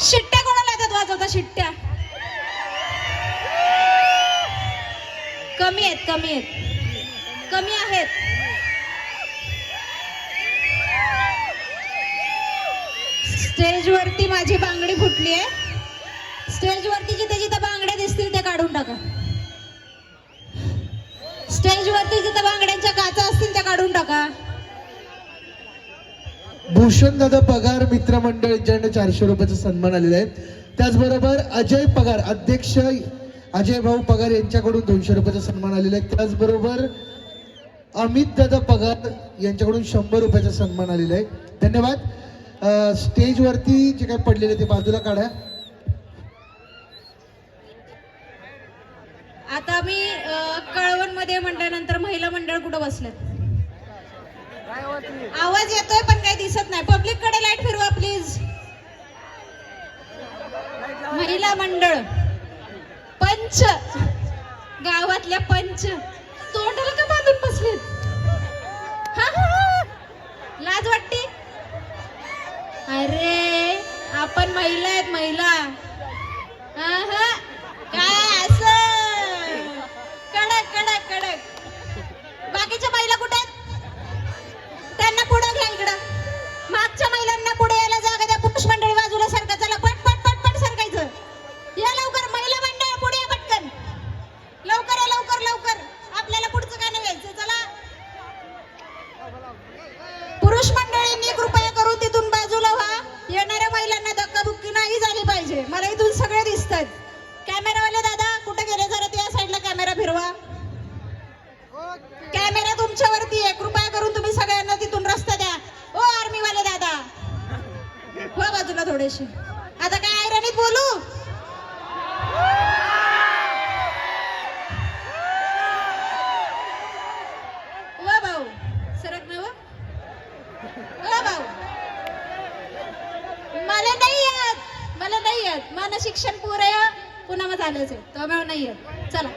शिट्ट्या कोणाला येतात वाजवता शिट्ट्या. कमी आहेत कमी आहेत. कमी आहेत. स्टेजवरती माझी बांगडी फुटली आहे स्टेजवरती जिथे जिथे बांगड्या दिसतील त्या काढून टाका. स्टेजवरती जिथे बांगड्यांच्या काचा असतील त्या काढून टाका. भूषण दादा पगार मित्रमंडळ यांच्याकडे चारशे रुपयाचा सन्मान आलेला आहे. त्याचबरोबर अजय पगार अध्यक्ष अजय भाऊ पगार यांच्याकडून दोनशे रुपयाचा सन्मान आलेला आहे. त्याचबरोबर अमित दादा पगार यांच्याकडून शंभर रुपयाचा सन्मान आलेला आहे. धन्यवाद. स्टेजवरती जे काही पडलेले ते बाजूला काढा. आता मी कळवणमध्ये म्हटल्यानंतर महिला मंडळ कुठं बसलेत? आवाज येतोय दिसत नाही. पब्लिककडे लाइट फिरवा प्लीज महिला मंडळ. पंच. गावातल्या पंच. तोंडाला का बांधून बसलेत? हा, हा. लाज वाटते? अरे आपण महिला आहेत. महिला ठरवा कॅमेरा तुमच्यावरती आहे. कृपया करून तुम्ही सगळ्यांना तिथून रस्ता द्या. ओ आर्मीवाले दादा. हो बाजूला थोडेसे. आता काय आयरणीत बोलू? वा भाऊ. सरक ना वा हो, भाऊ. मला नाही येत. मला नाही येत. मला शिक्षण पुरे पुन्हा मग झालंच आहे तो त्यामुळे नाही येत. चला.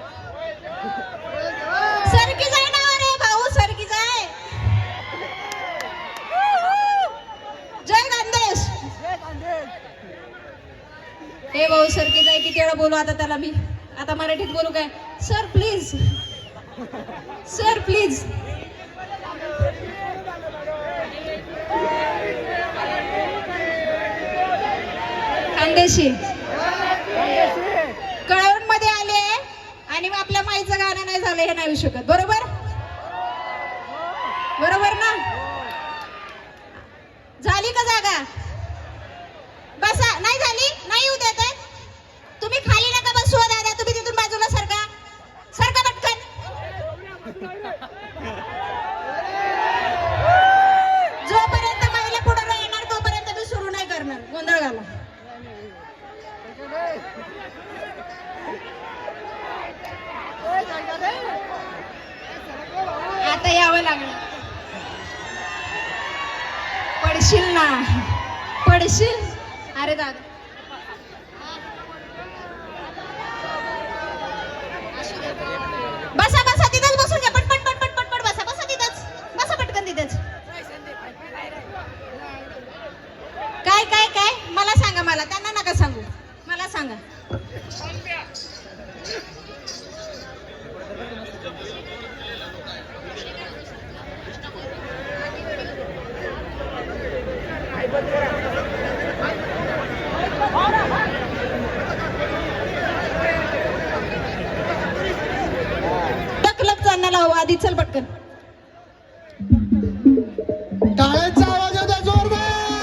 हे भाऊ सरकी जाय किती वेळा बोलू आता त्याला मी? आता मराठीत बोलू काय? Sir please sir please Khandeshi. कळवणमध्ये आले आणि मग आपल्या माईचं गाणं नाही झालं हे नाही शकत. बरोबर? बरोबर ना? आता लागलं. पडशील ना. पडशील? अरे दादा. बसा बसा तिथंच बसून घ्या. पट पटपट पट बसा. बसा तिथंच. बसा पटकन तिथंच. काय काय काय? मला सांगा मला. त्यांना नका सांगू. मला सांगा. टकलक चालण्याला हवं. आधी चल पटकन.